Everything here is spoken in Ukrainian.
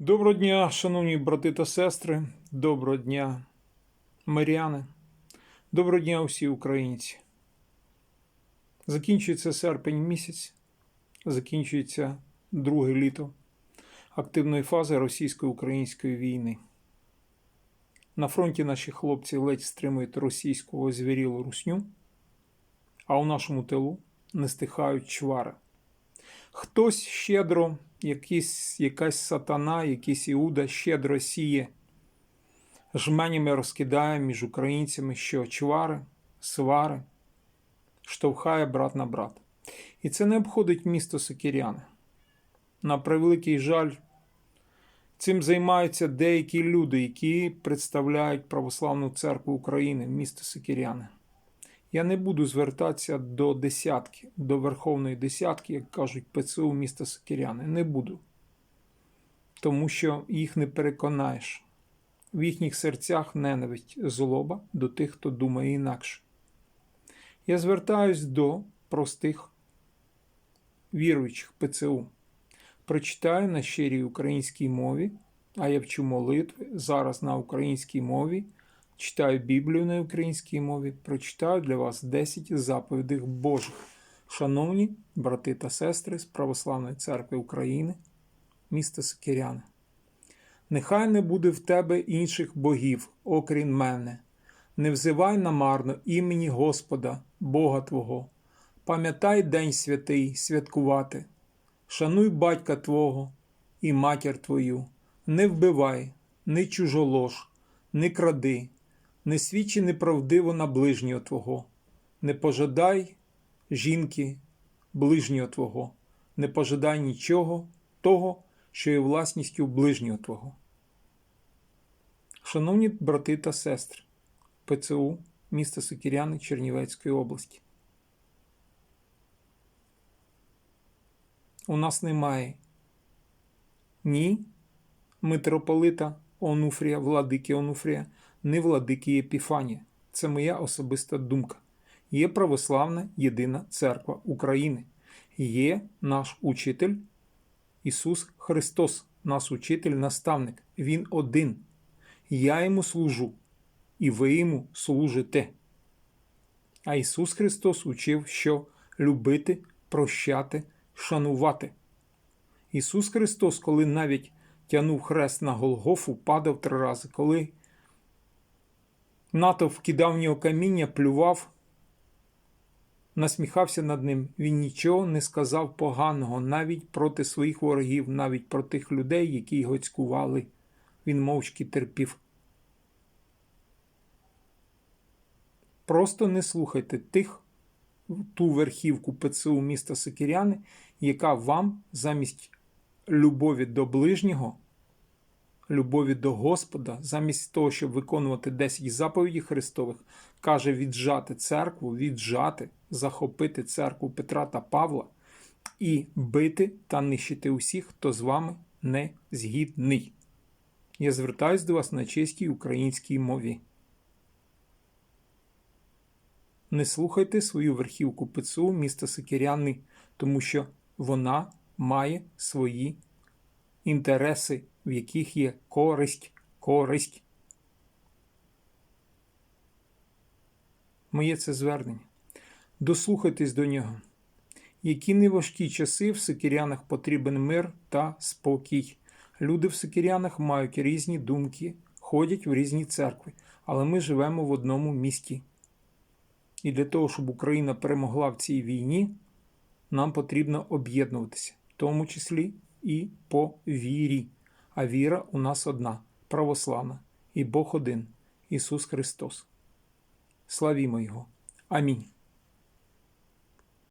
Доброго дня, шановні брати та сестри, доброго дня, миряни, доброго дня усі українці. Закінчується серпень місяць, закінчується друге літо активної фази російсько-української війни. На фронті наші хлопці ледь стримують російську озвірілу русню, а у нашому тилу не стихають чвари. Хтось щедро, якийсь, якась сатана, якийсь Іуда щедро сіє, жменями розкидає між українцями, що чвари, свари, штовхає брат на брат. І це не обходить місто Сокіряни. На превеликий жаль, цим займаються деякі люди, які представляють Православну церкву України, місто Сокіряни. Я не буду звертатися до десятки, до Верховної десятки, як кажуть ПЦУ міста Сокиряни. Не буду. Тому що їх не переконаєш. В їхніх серцях ненависть злоба до тих, хто думає інакше. Я звертаюсь до простих віруючих ПЦУ. Прочитаю на щирій українській мові, а я вчу молитви зараз на українській мові. Читаю Біблію на українській мові, прочитаю для вас 10 заповідей Божих. Шановні брати та сестри з Православної церкви України, міста Сокиряни. Нехай не буде в тебе інших богів, окрім мене. Не взивай намарно імені Господа, Бога Твого. Пам'ятай День святий святкувати. Шануй батька Твого і матір Твою. Не вбивай, не чужолож, не кради не свідчи неправдиво на ближнього Твого, не пожадай жінки ближнього Твого, не пожадай нічого того, що є власністю ближнього Твого. Шановні брати та сестри, ПЦУ міста Сокіряни Чернівецької області. У нас немає ні митрополита Онуфрія, владики Онуфрія, ні владики Епіфанія. Це моя особиста думка. Є православна єдина церква України. Є наш учитель Ісус Христос, наш учитель-наставник. Він один. Я йому служу, і ви йому служите. А Ісус Христос учив, що любити, прощати, шанувати. Ісус Христос, коли навіть тянув хрест на Голгофу, падав три рази, коли натовп кидав в нього каміння, плював, насміхався над ним. Він нічого не сказав поганого навіть проти своїх ворогів, навіть про тих людей, які його цькували. Він мовчки терпів. Просто не слухайте тих, ту верхівку ПЦУ міста Сокиряни, яка вам замість любові до ближнього любові до Господа, замість того, щоб виконувати 10 заповідей Христових, каже віджати церкву, віджати, захопити церкву Петра та Павла і бити та нищити усіх, хто з вами не згідний. Я звертаюсь до вас на чеській українській мові. Не слухайте свою верхівку ПЦУ міста Сикіряни, тому що вона має свої інтереси в яких є користь, користь. Моє це звернення. Дослухайтесь до нього. Які неважкі часи в Сикірянах потрібен мир та спокій. Люди в Сикірянах мають різні думки, ходять в різні церкви, але ми живемо в одному місті. І для того, щоб Україна перемогла в цій війні, нам потрібно об'єднуватися, в тому числі і по вірі. А віра у нас одна, православна, і Бог один Ісус Христос. Славімо Його. Амінь.